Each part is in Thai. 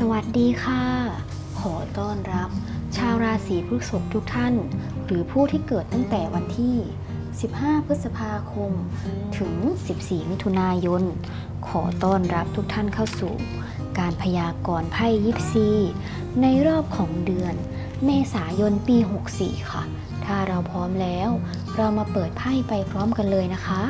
สวัสดีค่ะ ขอต้อนรับ ชาวราศีพฤษภทุกท่าน หรือผู้ที่เกิดตั้งแต่วันที่ 15 พฤษภาคม ถึง 14 มิถุนายน ขอต้อนรับทุกท่านเข้าสู่ การพยากรณ์ไพ่ยิปซี ในรอบของเดือน เมษายนปี 64 ค่ะ ถ้าเราพร้อมแล้ว เรามาเปิดไพ่ไปพร้อมกันเลยนะคะ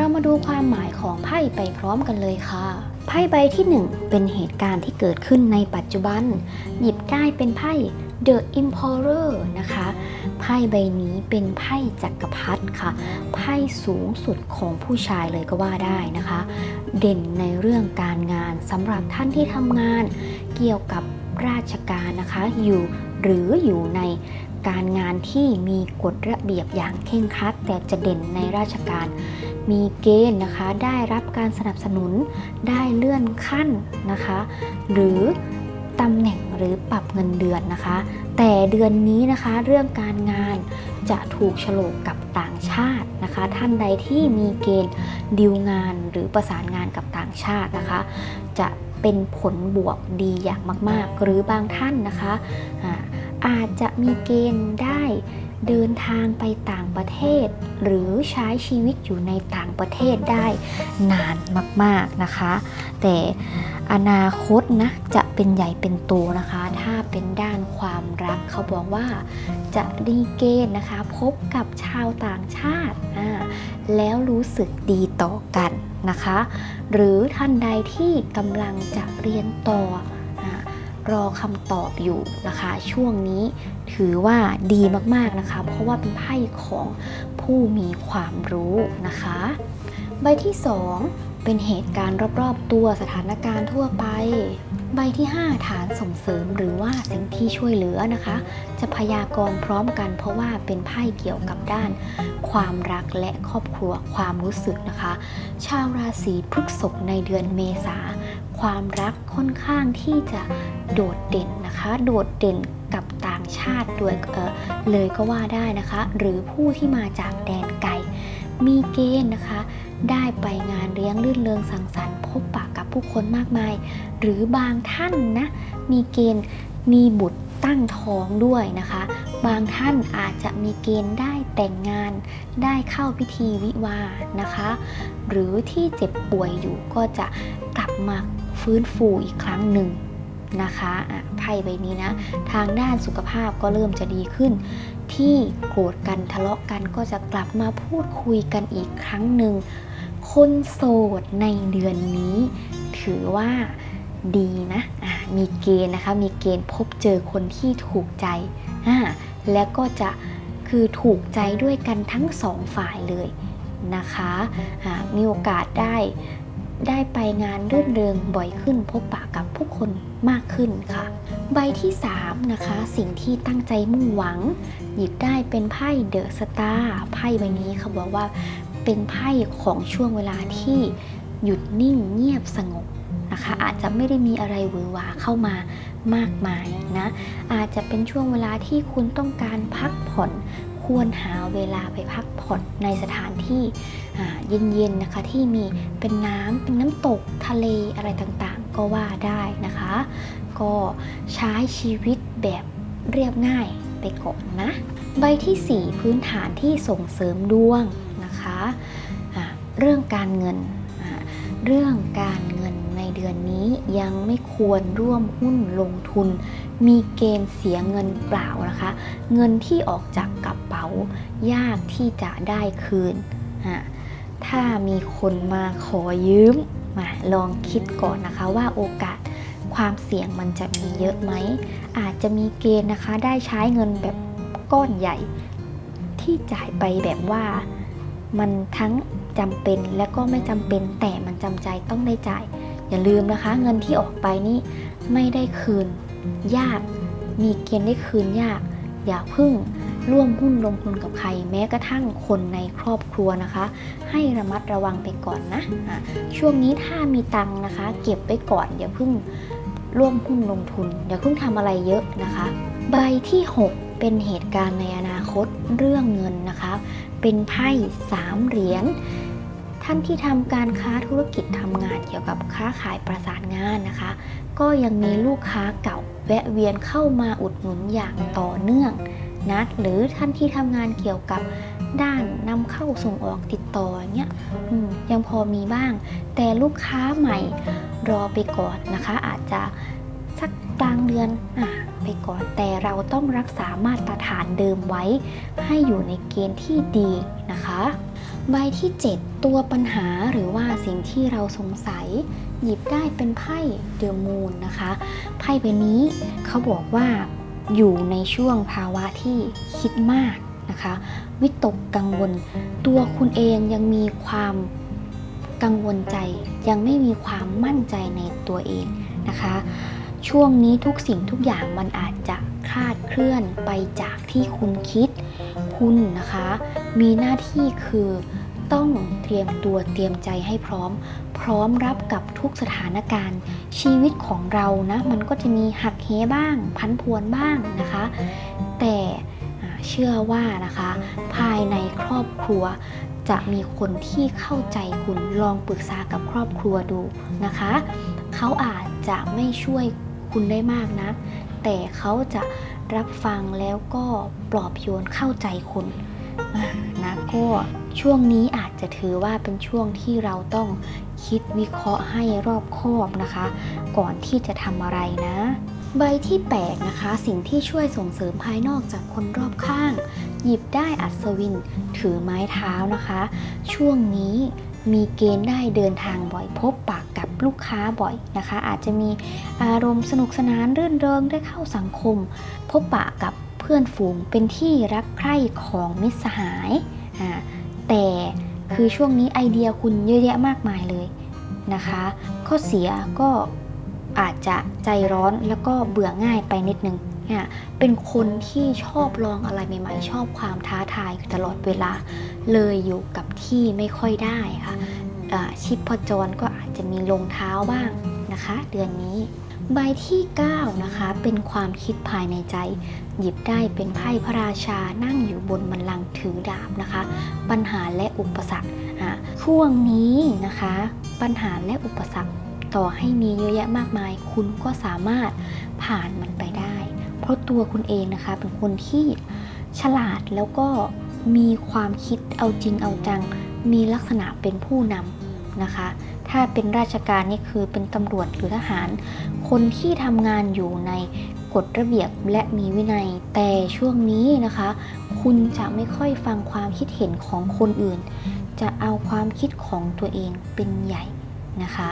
เรามาดูความหมายของไพ่ไปพร้อมกันเลยค่ะ ไพ่ใบที่ 1 เป็นเหตุการณ์ที่เกิดขึ้นในปัจจุบัน หยิบได้เป็นไพ่ The Emperor นะคะ ไพ่ใบนี้เป็นไพ่จักรพรรดิค่ะ ไพ่สูงสุดของผู้ชายเลยก็ว่าได้นะคะ เด่นในเรื่องการงานสำหรับท่านที่ทำงานเกี่ยวกับราชการนะคะอยู่หรืออยู่ใน การงานที่มีกฎระเบียบอย่างเคร่งครัด แต่จะเด่นในราชการ มีเกณฑ์นะคะ ได้รับการสนับสนุนได้เลื่อนขั้นนะคะ หรือตำแหน่งหรือปรับเงินเดือนนะคะ แต่เดือนนี้นะคะเรื่องการงานจะถูกฉลกกับต่างชาตินะคะ ท่านใดที่มีเกณฑ์ดีลงานหรือประสานงานกับต่างชาตินะคะ จะเป็นผลบวกดีอย่างมาก ๆ หรือบางท่านนะคะ อาจจะมีเกณฑ์ได้เดินทางไปต่างประเทศ หรือใช้ชีวิตอยู่ในต่างประเทศได้นานมากๆนะคะ แต่อนาคตนะจะเป็นใหญ่เป็นโตนะคะ ถ้าเป็นด้านความรักเขาบอกว่าจะดีเกณฑ์นะคะ พบกับชาวต่างชาติแล้วรู้สึกดีต่อกันนะคะ หรือท่านใดที่กำลังจะเรียนต่อ รอคำตอบอยู่นะคะ ช่วงนี้ถือว่าดีมากๆนะคะ เพราะว่าเป็นไพ่ของผู้มีความรู้นะคะ ใบที่ 2 เป็นเหตุการณ์รอบๆตัวสถานการณ์ทั่วไป ใบที่ 5 ฐานส่งเสริมหรือว่าสิ่งที่ช่วยเหลือนะคะ จะพยากรณ์พร้อมกันเพราะว่าเป็นไพ่เกี่ยวกับด้านความรักและครอบครัวความรู้สึกนะคะ ชาวราศีพฤษภในเดือนเมษา ความรักค่อนข้างที่จะโดดเด่นนะคะ โดดเด่นกับต่างชาติด้วยเเลยก็ว่าได้นะคะ หรือผู้ที่มาจากแดนไกล มีเกณฑ์นะคะ ได้ไปงานเลี้ยงลื่นเริงสังสรรค์พบปะกับผู้คนมากมาย หรือบางท่านนะมีเกณฑ์มีบุตรตั้งท้องด้วยนะคะ บางท่านอาจจะมีเกณฑ์ได้แต่งงาน ได้เข้าพิธีวิวาห์นะคะ หรือที่เจ็บป่วยอยู่ก็จะกลับมา ฟื้นฟูอีกครั้งหนึ่งนะคะอะไพ่ใบนี้นะ ทางด้านสุขภาพก็เริ่มจะดีขึ้น ที่โกรธกันทะเลาะกันก็จะกลับมาพูดคุยกันอีกครั้งหนึ่ง คนโสดในเดือนนี้ ถือว่าดีนะอะมีเกณฑ์นะคะ มีเกณฑ์พบเจอคนที่ถูกใจอะและก็จะคือถูกใจด้วยกันทั้งสองฝ่ายเลยนะคะอะมีโอกาสได้ ได้ไปงานรื่นเริงบ่อยขึ้นพบปะกับผู้คนมากขึ้นค่ะ ใบที่ 3 นะคะ สิ่งที่ตั้งใจมุ่งหวัง หยิบได้เป็นไพ่เดอะสตาร์ไพ่ใบนี้เขาบอกว่าเป็นไพ่ของช่วงเวลาที่หยุดนิ่งเงียบสงบนะคะ อาจจะไม่ได้มีอะไรหวือหวาเข้ามามากมายนะ อาจจะเป็นช่วงเวลาที่คุณต้องการพักผ่อน ควรหาเวลาไปพักผ่อนในสถานที่เย็นๆนะคะที่มีเป็นน้ำเป็นน้ำตกทะเลอะไรต่างๆ ก็ว่าได้นะคะ ก็ใช้ชีวิตแบบเรียบง่ายไปก่อนนะ ใบที่ 4 พื้นฐานที่ส่งเสริมดวงนะคะอ่าเรื่องการเงิน เรื่องการ เดือนนี้ยังไม่ควรร่วมหุ้นลงทุน มีเกณฑ์เสียเงินเปล่านะคะ เงินที่ออกจากกระเป๋ายากที่จะได้คืน ถ้ามีคนมาขอยืมมาลองคิดก่อนนะคะว่าโอกาสความเสี่ยงมันจะมีเยอะไหม อาจจะมีเกณฑ์นะคะได้ใช้เงินแบบก้อนใหญ่ ที่จ่ายไปแบบว่ามันทั้งจำเป็นและก็ไม่จำเป็นแต่มันจำใจต้องได้จ่าย อย่าลืมนะคะ เงินที่ออกไปนี่ไม่ได้คืนยาก มีเกณฑ์ได้คืนยาก อย่าพึ่งร่วมหุ้นลงทุนกับใคร แม้กระทั่งคนในครอบครัวนะคะ ให้ระมัดระวังไปก่อนนะะช่วงนี้ถ้ามีตังค์นะคะ เก็บไว้ก่อน อย่าพิ่งร่วมหุ้นลงทุน อย่าพิ่งทำอะไรเยอะนะคะ ใบที่ 6 เป็นเหตุการณ์ในอนาคตเรื่องเงินนะคะ เป็นไพ่สามเหรียญ ท่านที่ทำการค้าธุรกิจทำงานเกี่ยวกับค้าขายประสานงานนะคะ ก็ยังมีลูกค้าเก่าแวะเวียนเข้ามาอุดหนุนอย่างต่อเนื่องนะหรือท่านที่ทำงานเกี่ยวกับด้านนำเข้าส่งออกติดต่อเงี้ยยังพอมีบ้าง แต่ลูกค้าใหม่รอไปก่อนนะคะ อาจจะสักกลางเดือนอะไปก่อนแต่เราต้องรักษามาตรฐานเดิมไว้ ให้อยู่ในเกณฑ์ที่ดีนะคะ ใบที่ 7 ตัวปัญหาหรือว่าสิ่งที่เราสงสัย หยิบได้เป็นไพ่เดอะมูนนะคะ ไพ่ใบนี้เขาบอกว่าอยู่ในช่วงภาวะที่คิดมากนะคะ วิตกกังวล ตัวคุณเองยังมีความกังวลใจ ยังไม่มีความมั่นใจในตัวเองนะคะ ช่วงนี้ทุกสิ่งทุกอย่างมันอาจจะาดเคลื่อนไปจากที่คุณคิด คุณนะคะ มีหน้าที่คือต้องเตรียมตัวเตรียมใจให้พร้อม พร้อมรับกับทุกสถานการณ์ ชีวิตของเรานะมันก็จะมีหักเหบ้าง พันพวนบ้างนะคะ แต่เชื่อว่านะคะ ภายในครอบครัวจะมีคนที่เข้าใจคุณลองปรึกษากับครอบครัวดูนะคะ เขาอาจจะไม่ช่วย คุณได้มากนะ แต่เขาจะรับฟังแล้วก็ปลอบโยนเข้าใจคุณนะก็ช่วงนี้อาจจะถือว่าเป็นช่วงที่เราต้องคิดวิเคราะห์ให้รอบคอบนะคะ ก่อนที่จะทำอะไรนะ ใบที่8นะคะ สิ่งที่ช่วยส่งเสริมภายนอกจากคนรอบข้าง หยิบได้อัศวิน ถือไม้เท้านะคะ ช่วงนี้มีเกณฑ์ได้เดินทางบ่อยพบปาก ลูกค้าบ่อยนะคะ อาจจะมีอารมณ์สนุกสนานรื่นเริงได้เข้าสังคม พบปะกับเพื่อนฝูงเป็นที่รักใคร่ของมิตรสหายแต่คือช่วงนี้ไอเดียคุณเยอะแยะมากมายเลยนะคะ ข้อเสียก็อาจจะใจร้อนแล้วก็เบื่อง่ายไปนิดนึงเนี่ยเป็นคนที่ชอบลองอะไรใหม่ ๆ ชอบความท้าทายตลอดเวลา เลยอยู่กับที่ไม่ค่อยได้ค่ะ ชิพจรก็อาจจะมีลงเท้าบ้างนะคะ เดือนนี้ ใบที่ 9 นะคะ เป็นความคิดภายในใจ หยิบได้เป็นไพ่พระราชานั่งอยู่บนบัลลังก์ถือดาบนะคะ ปัญหาและอุปสรรคอะช่วงนี้นะคะ ปัญหาและอุปสรรคต่อให้มีเยอะแยะมากมาย คุณก็สามารถผ่านมันไปได้ เพราะตัวคุณเองนะคะเป็นคนที่ฉลาดแล้วก็มีความคิดเอาจริงเอาจัง มีลักษณะเป็นผู้นำ นะคะ ถ้าเป็นราชการนี่คือเป็นตำรวจหรือทหาร คนที่ทำงานอยู่ในกฎระเบียบและมีวินัย แต่ช่วงนี้นะคะ คุณจะไม่ค่อยฟังความคิดเห็นของคนอื่น จะเอาความคิดของตัวเองเป็นใหญ่นะคะ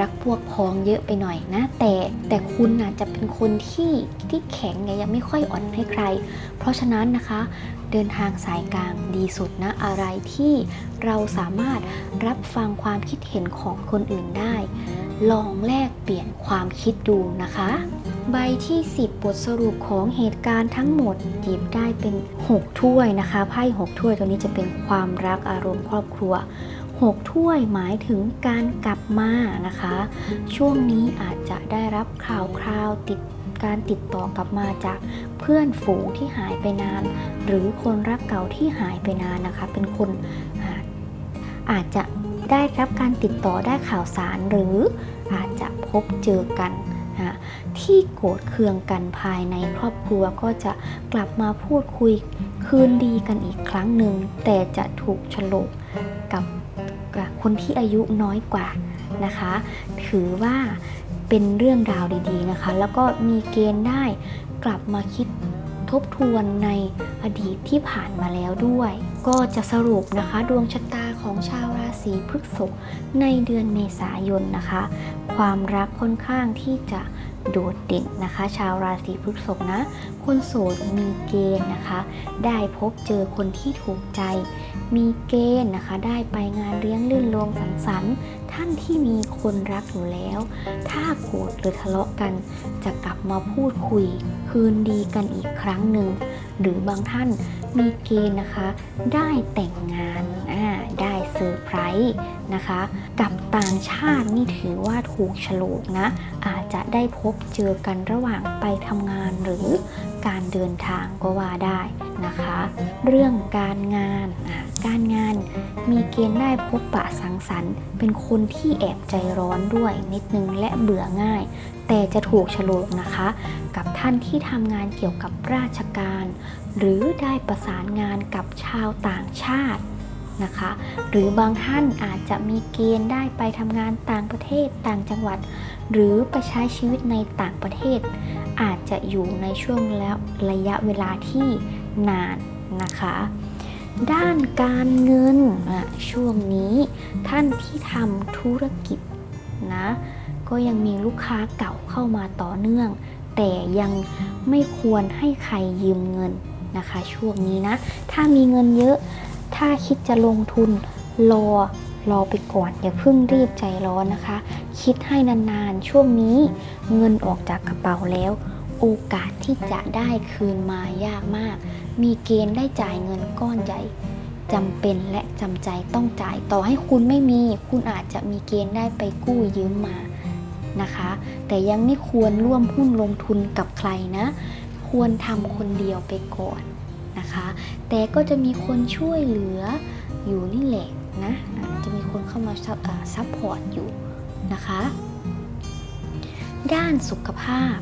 รักพวกพ้องเยอะไปหน่อยนะ แต่แต่คุณนะจะเป็นคนที่ที่แข็งไงยังไม่ค่อยอ่อนให้ใคร เพราะฉะนั้นนะคะ เดินทางสายกลางดีสุดนะ อะไรที่เราสามารถรับฟังความคิดเห็นของคนอื่นได้ ลองแลกเปลี่ยนความคิดดูนะคะ ใบที่ 10 บทสรุปของเหตุการณ์ทั้งหมดหยิบได้เป็น 6 ถ้วยนะคะไพ่6ถ้วยตัวนี้จะเป็นความรักอารมณ์ครอบครัว 6 ถ้วยหมายถึงการกลับมานะคะ ช่วงนี้อาจจะได้รับข่าวคราวติดการติดต่อกลับมาจากเพื่อนฝูงที่หายไปนาน หรือคนรักเก่าที่หายไปนานนะคะ เป็นคนอาจอาจจะได้รับการติดต่อได้ข่าวสาร หรืออาจจะพบเจอกันนะที่โกรธเคืองกันภายในครอบครัวก็จะกลับมาพูดคุยคืนดีกันอีกครั้งหนึ่งแต่จะถูกฉลก คนที่อายุน้อยกว่านะคะ ถือว่าเป็นเรื่องราวดีๆนะคะ แล้วก็มีเกณฑ์ได้กลับมาคิดทบทวนในอดีตที่ผ่านมาแล้วด้วย ก็จะสรุปนะคะดวงชะตาของชาวราศีพฤษภในเดือนเมษายนนะคะ ความรักค่อนข้างที่จะโดดเด่นนะคะ ชาวราศีพฤษภนะ คนโสดมีเกณฑ์นะคะ ได้พบเจอคนที่ถูกใจ มีเกณฑ์นะคะ ได้ไปงานเลี้ยงลื่นลมสังสรรค์ ท่านที่มีคนรักอยู่แล้ว ถ้าโกรธหรือทะเลาะกัน จะกลับมาพูดคุย คืนดีกันอีกครั้งหนึ่ง หรือบางท่านมีเกณฑ์นะคะ ได้แต่งงานอ่าได้เซอร์ไพรส์นะคะ กับต่างชาตินี่ถือว่าถูกฉลกนะ อาจจะได้พบเจอกันระหว่างไปทำงานหรือการเดินทางก็ว่าได้นะคะ เรื่องการงาน การงานมีเกณฑ์ได้พบปะสังสรรค์ เป็นคนที่แอบใจร้อนด้วยนิดนึงและเบื่อง่าย แต่จะถูกฉลกนะคะ กับท่านที่ทำงานเกี่ยวกับราชการ หรือได้ประสานงานกับชาวต่างชาติ นะคะ หรือบางท่านอาจจะมีเกณฑ์ได้ไปทำงานต่างประเทศต่างจังหวัด หรือไปใช้ชีวิตในต่างประเทศ อาจจะอยู่ในช่วงแล้วระยะเวลาที่นานนะคะ ด้านการเงินช่วงนี้ท่านที่ทำธุรกิจนะก็ยังมีลูกค้าเก่าเข้ามาต่อเนื่อง แต่ยังไม่ควรให้ใครยืมเงินนะคะ ช่วงนี้นะ ถ้ามีเงินเยอะ ถ้าคิดจะลงทุนรอรอไปก่อนอย่าเพิ่งรีบใจร้อนนะคะ คิดให้นานๆ ช่วงนี้เงินออกจากกระเป๋าแล้ว โอกาสที่จะได้คืนมายากมาก มีเกณฑ์ได้จ่ายเงินก้อนใหญ่จำเป็นและจำใจต้องจ่ายต่อให้คุณไม่มี คุณอาจจะมีเกณฑ์ได้ไปกู้ยืมมานะคะ แต่ยังไม่ควรร่วมหุ้นลงทุนกับใครนะ ควรทำคนเดียวไปก่อน นะคะ แต่ก็จะมีคนช่วยเหลืออยู่นี่แหละนะจะมีคนเข้ามาซับพพอร์ตอยู่นะคะ ด้านสุขภาพ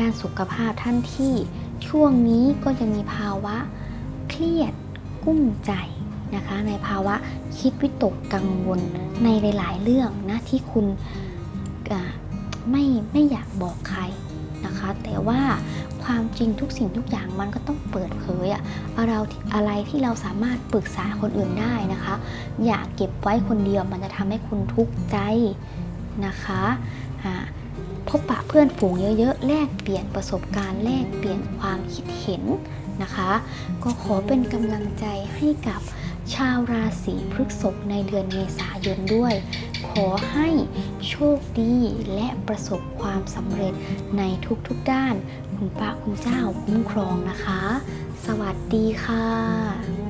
ด้านสุขภาพท่านที่ช่วงนี้ก็จะมีภาวะเครียดกุ้มใจนะคะ ในภาวะคิดวิตกกังวลในหลายๆ เรื่องนะที่คุณไม่ไม่อยากบอกใครนะคะ แต่ว่า ความจริงทุกสิ่งทุกอย่างมันก็ต้องเปิดเผยอะเราอะไรที่เราสามารถปรึกษาคนอื่นได้นะคะ อย่าเก็บไว้คนเดียวมันจะทำให้คุณทุกข์ใจนะคะอ่าพบปะเพื่อนฝูงเยอะๆ แลกเปลี่ยนประสบการณ์แลกเปลี่ยนความคิดเห็นนะคะ ก็ขอเป็นกำลังใจให้กับชาวราศีพฤษภในเดือนเมษายนด้วย ขอให้โชคดีและประสบความสำเร็จในทุกๆด้าน คุณพระคุณเจ้าคุ้มครองนะคะ สวัสดีค่ะ